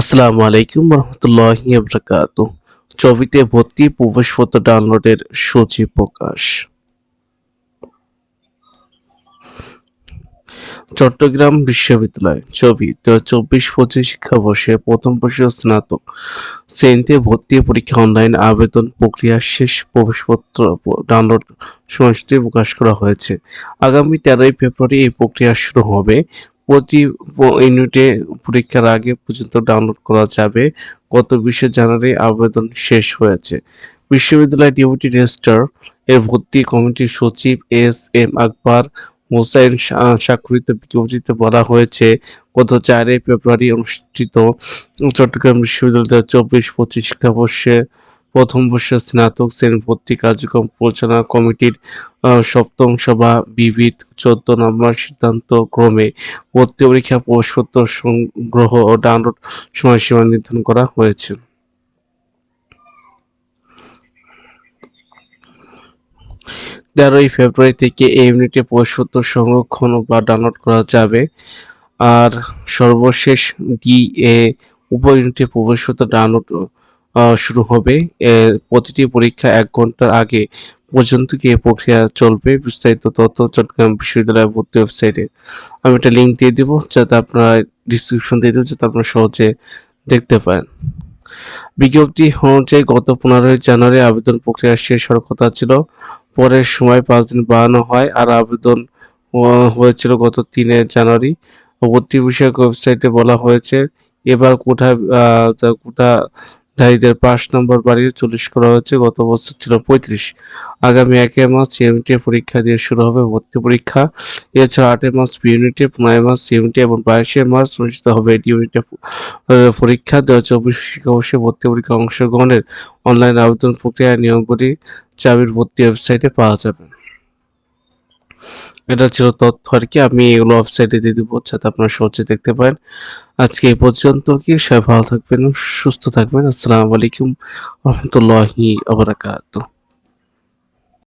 আসসালামু আলাইকুম রহমতুল্লাহি বরকাত ছবিতে ভর্তি প্রবেশপত্র ডাউনলোডের সূচি প্রকাশ। চট্টগ্রাম বিশ্ববিদ্যালয় ছবি, দু চব্বিশ পঁচিশ শিক্ষাবর্ষে প্রথম বর্ষীয় স্নাতক। শ্রেণীতে ভর্তি পরীক্ষা অনলাইন আবেদন প্রক্রিয়া শেষ প্রবেশপত্র ডাউনলোড সময়সূচি প্রকাশ করা হয়েছে। আগামী তেরোই ফেব্রুয়ারি এই প্রক্রিয়া শুরু হবে। প্রতি ইউনিটে পরীক্ষার আগে পর্যন্ত ডাউনলোড করা যাবে। গত বিশে জানুয়ারি আবেদন শেষ হয়েছে। বিশ্ববিদ্যালয় ডিউটি রেজিস্ট্রার এর ভর্তি কমিটির সচিব এস এম আকবর মোসাইন স্বাক্ষরিত বিজ্ঞপ্তিতে বলা হয়েছে, গত চারই ফেব্রুয়ারি অনুষ্ঠিত চট্টগ্রাম বিশ্ববিদ্যালয়ের চব্বিশ পঁচিশ শিক্ষাবর্ষে প্রথম বর্ষের স্নাতক শ্রেণি ভর্তি কার্যক্রম পরিচালনা কমিটির সপ্তম সভা বিবিধ চোদ্দ নম্বর সিদ্ধান্ত ক্রমে ভর্তি পরীক্ষা, প্রবেশপত্র সংগ্রহ ও ডাউনলোড সময়সীমা নির্ধারণ করা হয়েছে। তেরোই ফেব্রুয়ারি থেকে এই ইউনিটে প্রবেশপত্র সংরক্ষণ বা ডাউনলোড করা যাবে। আর সর্বশেষ ডি এ উপ ইউনিটে প্রবেশপত্র ডাউনলোড শুরু হবে। প্রতিটি পরীক্ষা এক ঘণ্টার আগে পর্যন্ত এই প্রক্রিয়া চলবে। বিস্তারিত তথ্য চট্টগ্রাম বিশ্ববিদ্যালয় ভর্তি ওয়েবসাইটে আমি একটা লিঙ্ক দিয়ে দিব যাতে আপনারা ডিসক্রিপশন দিয়ে দেবো যাতে আপনারা সহজে দেখতে পারেন। বিজ্ঞপ্তি অনুযায়ী গত পনেরোই জানুয়ারি আবেদন প্রক্রিয়া শেষ হওয়ার কথা ছিল। পরের সময় পাঁচ দিন বাড়ানো হয় আর আবেদন হয়েছিল গত তিনে জানুয়ারি। ভর্তি বিষয়ক ওয়েবসাইটে বলা হয়েছে এবার কোঠা আহ, তা কোঠাধারীদের পাঁচ নম্বর বাড়িয়ে চল্লিশ করা হয়েছে, গত বছর ছিল পঁয়ত্রিশ। আগামী একে মাস ইউনিটে পরীক্ষা দিয়ে শুরু হবে ভর্তি পরীক্ষা। এছাড়া আটে মাস বি ইউনিটে নয় মাস ইউনিটে এবং বাইশে মার্চ অনুষ্ঠিত হবে ডি ইউনিটে পরীক্ষা। দু হাজার চব্বিশ শিক্ষাবর্ষে ভর্তি পরীক্ষা অংশগ্রহণের অনলাইন আবেদন প্রক্রিয়া নিয়মগুলি চাবির ভর্তি ওয়েবসাইটে পাওয়া যাবে। এটা ছিল তথ্য আর কি। আমি এগুলো ওয়েবসাইটে দিয়ে দিব, যাতে আপনারা সহজে দেখতে পারেন। আজকে এই পর্যন্ত কি, সবাই ভালো থাকবেন, সুস্থ থাকবেন। আসসালামু আলাইকুম, রহমতুল্লাহি আবরাকাতুহ